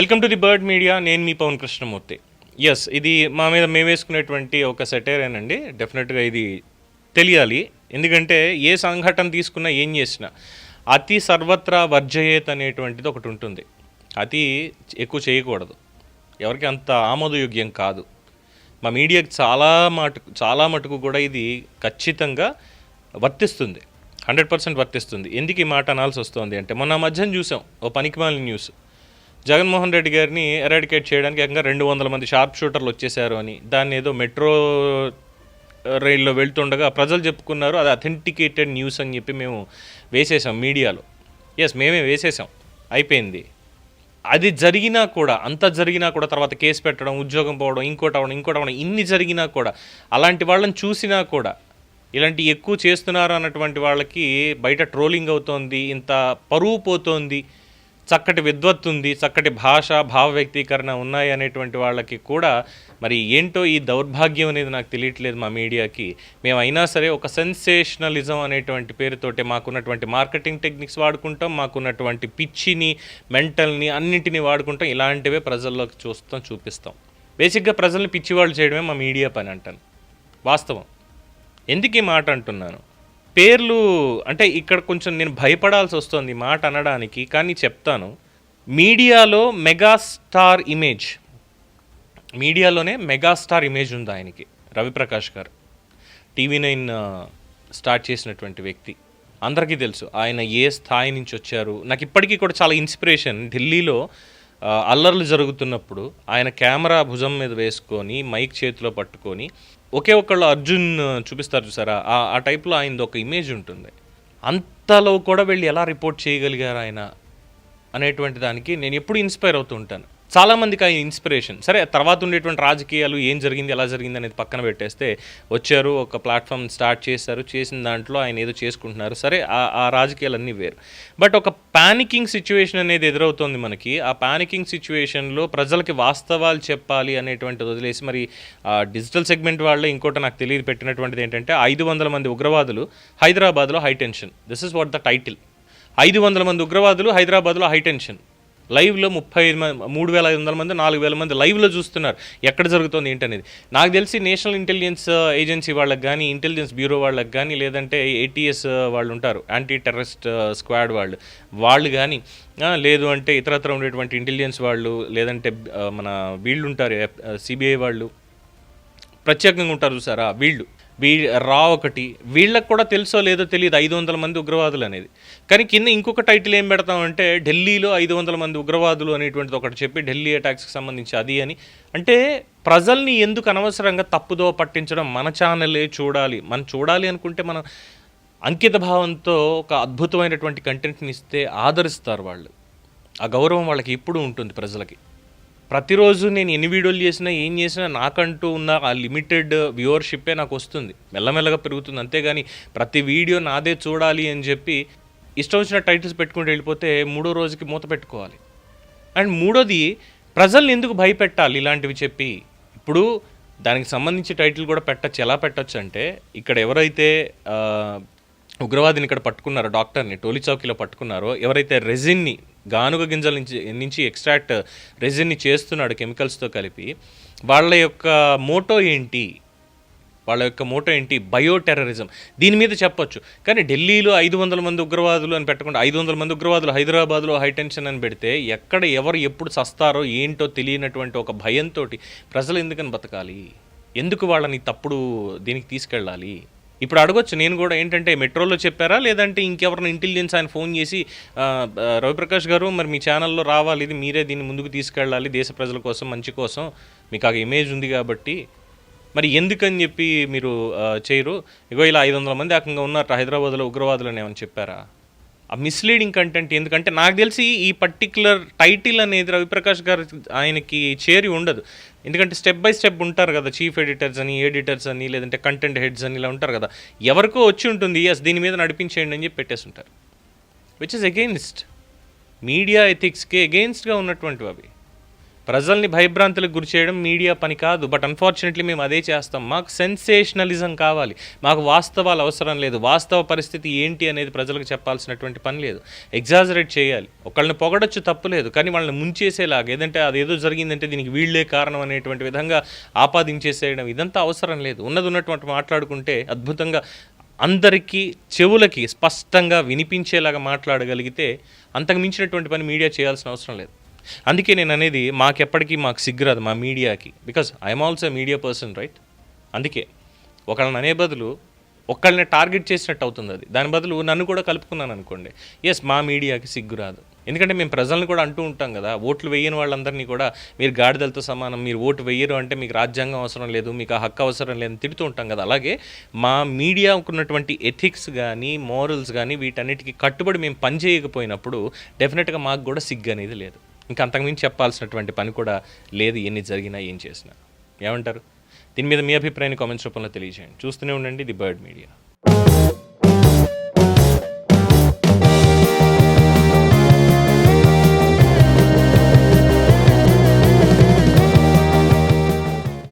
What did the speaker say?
Welcome to the bird media నేను మీ Pawan Krishnamurthy. Yes ఇది మా మీద మేము వేసుకునేటువంటి ఒక సెటైరేనండి. డెఫినెట్గా ఇది తెలియాలి. ఎందుకంటే ఏ సంఘటన తీసుకున్నా ఏం చేసినా అతి సర్వత్రా వర్జయేత్ అనేటువంటిది ఒకటి ఉంటుంది. అతి ఎక్కువ చేయకూడదు. ఎవరికి అంత ఆమోదయోగ్యం కాదు. మా మీడియాకి చాలా మటుకు చాలా మటుకు కూడా ఇది ఖచ్చితంగా వర్తిస్తుంది. హండ్రెడ్ పర్సెంట్ వర్తిస్తుంది. ఎందుకు ఈ మాట అనాల్సి వస్తుంది అంటే మొన్న మధ్యాహ్నం చూసాం. ఓ పనికిమాలిన న్యూస్. జగన్మోహన్ రెడ్డి గారిని ఎరాడికేట్ చేయడానికి ఏకంగా రెండు వందల మంది షార్ప్ షూటర్లు వచ్చేసారు అని. దాన్ని ఏదో మెట్రో రైల్లో వెళ్తుండగా ప్రజలు చెప్పుకున్నారు అది అథెంటికేటెడ్ న్యూస్ అని చెప్పి మేము వేసేసాం మీడియాలో. ఎస్ మేమే వేసేసాం అయిపోయింది. అది జరిగినా కూడా అంత జరిగినా కూడా తర్వాత కేసు పెట్టడం ఉద్యోగం పోవడం ఇంకోటి అవడం ఇంకోటి అవడం ఇన్ని జరిగినా కూడా అలాంటి వాళ్ళని చూసినా కూడా ఇలాంటి ఎక్కువ చేస్తున్నారు అన్నటువంటి వాళ్ళకి బయట ట్రోలింగ్ అవుతోంది ఇంత పరువు పోతోంది చక్కటి విద్వత్తు ఉంది చక్కటి భాష భావ వ్యక్తీకరణ ఉన్నాయి అనేటువంటి వాళ్ళకి కూడా మరి ఏంటో ఈ దౌర్భాగ్యం అనేది నాకు తెలియట్లేదు మా మీడియాకి. మేము అయినా సరే ఒక సెన్సేషనలిజం అనేటువంటి పేరుతోటి మాకున్నటువంటి మార్కెటింగ్ టెక్నిక్స్ వాడుకుంటాం మాకున్నటువంటి పిచ్చిని మెంటల్ని అన్నింటినీ వాడుకుంటాం ఇలాంటివే ప్రజల్లోకి చూస్తాం చూపిస్తాం. బేసిక్గా ప్రజల్ని పిచ్చివాళ్ళు చేయడమే మా మీడియా పని అంటాను. వాస్తవం. ఎందుకు ఈ మాట అంటున్నాను? పేర్లు అంటే ఇక్కడ కొంచెం నేను భయపడాల్సి వస్తుంది మాట అనడానికి కానీ చెప్తాను. మీడియాలో మెగాస్టార్ ఇమేజ్ మీడియాలోనే మెగాస్టార్ ఇమేజ్ ఉంది ఆయనకి రవిప్రకాష్ గారు. టీవీ నైన్ స్టార్ట్ చేసినటువంటి వ్యక్తి. అందరికీ తెలుసు ఆయన ఏ స్థాయి నుంచి వచ్చారు. నాకు ఇప్పటికీ కూడా చాలా ఇన్స్పిరేషన్. ఢిల్లీలో అల్లర్లు జరుగుతున్నప్పుడు ఆయన కెమెరా భుజం మీద వేసుకొని మైక్ చేతిలో పట్టుకొని ఒకే ఒకళ్ళు అర్జున్ చూపిస్తారు చూసారా? ఆ ఆ టైప్లో ఆయనది ఒక ఇమేజ్ ఉంటుంది. అంతలో కూడా వెళ్ళి ఎలా రిపోర్ట్ చేయగలిగారు ఆయన అనేటువంటి దానికి నేను ఎప్పుడు ఇన్స్పైర్ అవుతూ ఉంటాను. చాలా మందికి ఆయన ఇన్స్పిరేషన్. సరే తర్వాత ఉండేటువంటి రాజకీయాలు ఏం జరిగింది ఎలా జరిగింది అనేది పక్కన పెట్టేస్తే వచ్చారు ఒక ప్లాట్ఫామ్ స్టార్ట్ చేశారు చేసిన దాంట్లో ఆయన ఏదో చేసుకుంటున్నారు. సరే ఆ రాజకీయాలన్నీ వేరు. బట్ ఒక ప్యానికింగ్ సిచ్యువేషన్ అనేది ఎదురవుతోంది మనకి. ఆ ప్యానికింగ్ సిచ్యువేషన్లో ప్రజలకి వాస్తవాలు చెప్పాలి అనేటువంటిది వదిలేసి మరి డిజిటల్ సెగ్మెంట్ వాళ్ళే ఇంకోటి నాకు తెలియదు పెట్టినటువంటిది ఏంటంటే ఐదు వందల మంది ఉగ్రవాదులు హైదరాబాద్లో high tension. This is what the title ఐదు వందల మంది ఉగ్రవాదులు హైదరాబాద్లో హై టెన్షన్. లైవ్లో ముప్పై ఐదు మంది మూడు వేల ఐదు వందల మంది నాలుగు వేల మంది లైవ్లో చూస్తున్నారు. ఎక్కడ జరుగుతుంది ఏంటనేది? నాకు తెలిసి నేషనల్ ఇంటెలిజెన్స్ ఏజెన్సీ వాళ్ళకి కానీ ఇంటెలిజెన్స్ బ్యూరో వాళ్ళకి కానీ లేదంటే ఏటీఎస్ వాళ్ళు ఉంటారు. యాంటీ టెర్రరిస్ట్ స్క్వాడ్ వాళ్ళు. వాళ్ళు కానీ లేదు అంటే ఇతరత్ర ఉండేటువంటి ఇంటెలిజెన్స్ వాళ్ళు లేదంటే మన వీళ్ళు ఉంటారు సిబిఐ వాళ్ళు. ప్రత్యేకంగా ఉంటారు చూసారా వీళ్ళు. వీ రా ఒకటి. వీళ్ళకి కూడా తెలుసో లేదో తెలియదు ఐదు వందల మంది ఉగ్రవాదులు అనేది. కానీ కింద ఇంకొక టైటిల్ ఏం పెడతామంటే ఢిల్లీలో ఐదు వందల మంది ఉగ్రవాదులు అనేటువంటిది ఒకటి చెప్పి ఢిల్లీ అటాక్స్కి సంబంధించి అది అని. అంటే ప్రజల్ని ఎందుకు అనవసరంగా తప్పుదో పట్టించడం మన ఛానలే చూడాలి. మనం చూడాలి అనుకుంటే మనం అంకిత భావంతో ఒక అద్భుతమైనటువంటి కంటెంట్ని ఇస్తే ఆదరిస్తారు వాళ్ళు. ఆ గౌరవం వాళ్ళకి ఇప్పుడు ఉంటుంది ప్రజలకి. ప్రతిరోజు నేను ఎన్ని వీడియోలు చేసినా ఏం చేసినా నాకంటూ ఉన్న ఆ లిమిటెడ్ వ్యూవర్షిప్పే నాకు వస్తుంది. మెల్లమెల్లగా పెరుగుతుంది. అంతేగాని ప్రతి వీడియో నాదే చూడాలి అని చెప్పి ఇష్టం వచ్చిన టైటిల్స్ పెట్టుకుంటూ వెళ్ళిపోతే మూడో రోజుకి మూత పెట్టుకోవాలి. అండ్ మూడోది ప్రజల్ని ఎందుకు భయపెట్టాలి ఇలాంటివి చెప్పి? ఇప్పుడు దానికి సంబంధించి టైటిల్ కూడా పెట్టచ్చు. ఎలా పెట్టచ్చు అంటే ఇక్కడ ఎవరైతే ఉగ్రవాదిని ఇక్కడ పట్టుకున్నారో డాక్టర్ని టోలీ చౌకీలో పట్టుకున్నారో ఎవరైతే రెజిన్ని గానుగ గింజల నుంచి నుంచి ఎక్స్ట్రాక్ట్ రెజిన్ని చేస్తున్నాడు కెమికల్స్తో కలిపి. వాళ్ళ యొక్క మోటో ఏంటి? వాళ్ళ యొక్క మోటో ఏంటి? బయో టెర్రరిజం దీని మీద చెప్పొచ్చు. కానీ ఢిల్లీలో ఐదు వందల మంది ఉగ్రవాదులు అని పెట్టకుండా ఐదు వందల మంది ఉగ్రవాదులు హైదరాబాద్లో హైటెన్షన్ అని పెడితే ఎక్కడ ఎవరు ఎప్పుడు సస్తారో ఏంటో తెలియనటువంటి ఒక భయంతో ప్రజలు ఎందుకని బతకాలి? ఎందుకు వాళ్ళని తప్పుడు దీనికి తీసుకెళ్ళాలి? ఇప్పుడు అడగొచ్చు. నేను కూడా ఏంటంటే మెట్రోలో చెప్పారా? లేదంటే ఇంకెవరిని ఇంటెలిజెన్స్ ఆయన ఫోన్ చేసి రవిప్రకాష్ గారు మరి మీ ఛానల్లో రావాలి. ఇది మీరే దీన్ని ముందుకు తీసుకెళ్ళాలి దేశ ప్రజల కోసం మంచి కోసం. మీకు ఆ ఇమేజ్ ఉంది కాబట్టి. మరి ఎందుకని చెప్పి మీరు చేయరు? ఇగో ఇలా ఐదు వందల మంది ఏకంగా ఉన్నారు హైదరాబాద్లో ఉగ్రవాదులు అని ఏమని చెప్పారా? ఆ మిస్లీడింగ్ కంటెంట్ ఎందుకంటే నాకు తెలిసి ఈ పర్టిక్యులర్ టైటిల్ అనేది రవిప్రకాష్ గారు ఆయనకి చేరి ఉండదు. ఎందుకంటే స్టెప్ బై స్టెప్ ఉంటారు కదా చీఫ్ ఎడిటర్స్ అని ఎడిటర్స్ అని లేదంటే కంటెంట్ హెడ్స్ అని ఇలా ఉంటారు కదా. ఎవరికో వచ్చి ఉంటుంది ఎస్ దీని మీద నడిపించేయండి అని చెప్పి పెట్టేసి ఉంటారు. విచ్ ఇస్ అగెయిన్స్ట్ మీడియా ఎథిక్స్కి అగెయిన్స్ట్గా ఉన్నటువంటివి అవి. ప్రజల్ని భయభ్రాంతులకు గురి చేయడం మీడియా పని కాదు. బట్ అన్ఫార్చునేట్లీ మేము అదే చేస్తాం. మాకు సెన్సేషనలిజం కావాలి. మాకు వాస్తవాలు అవసరం లేదు. వాస్తవ పరిస్థితి ఏంటి అనేది ప్రజలకు చెప్పాల్సినటువంటి పని లేదు. ఎగ్జాజరేట్ చేయాలి. ఒకళ్ళని పొగడొచ్చు తప్పు లేదు. కానీ వాళ్ళని ముంచేసేలాగా ఏదంటే అదేదో జరిగిందంటే దీనికి వీళ్ళే కారణం అనేటువంటి విధంగా ఆపాదించేసేయడం ఇదంతా అవసరం లేదు. ఉన్నది ఉన్నటువంటి మాట్లాడుకుంటే అద్భుతంగా అందరికీ చెవులకి స్పష్టంగా వినిపించేలాగా మాట్లాడగలిగితే అంతకు మించినటువంటి పని మీడియా చేయాల్సిన అవసరం లేదు. అందుకే నేను అనేది మాకెప్పటికీ మాకు సిగ్గురాదు మా మీడియాకి. Because I'm also media person right అందుకే ఒకళ్ళని అనే బదులు ఒకళ్ళని టార్గెట్ చేసినట్టు అవుతుంది అది. దాని బదులు నన్ను కూడా కలుపుకున్నాను అనుకోండి. ఎస్ మా మీడియాకి సిగ్గురాదు. ఎందుకంటే మేము ప్రజలను కూడా అంటూ ఉంటాం కదా ఓట్లు వేయని వాళ్ళందరినీ కూడా మీరు గాడిదలతో సమానం మీరు ఓటు వేయరు అంటే మీకు రాజ్యాంగం అవసరం లేదు మీకు ఆ హక్కు అవసరం లేదని తిడుతూ ఉంటాం కదా. అలాగే మా మీడియాకు ఉన్నటువంటి ఎథిక్స్ కానీ మోరల్స్ కానీ వీటన్నిటికీ కట్టుబడి మేము పని చేయకపోయినప్పుడు డెఫినెట్గా మాకు కూడా సిగ్గు అనేది లేదు. ఇంకా అంతకుమించి చెప్పాల్సినటువంటి పని కూడా లేదు ఎన్ని జరిగినా ఏం చేసినా. ఏమంటారు? దీని మీద మీ అభిప్రాయాన్ని కామెంట్స్ రూపంలో తెలియజేయండి. చూస్తూనే ఉండండి ది బర్డ్ మీడియా.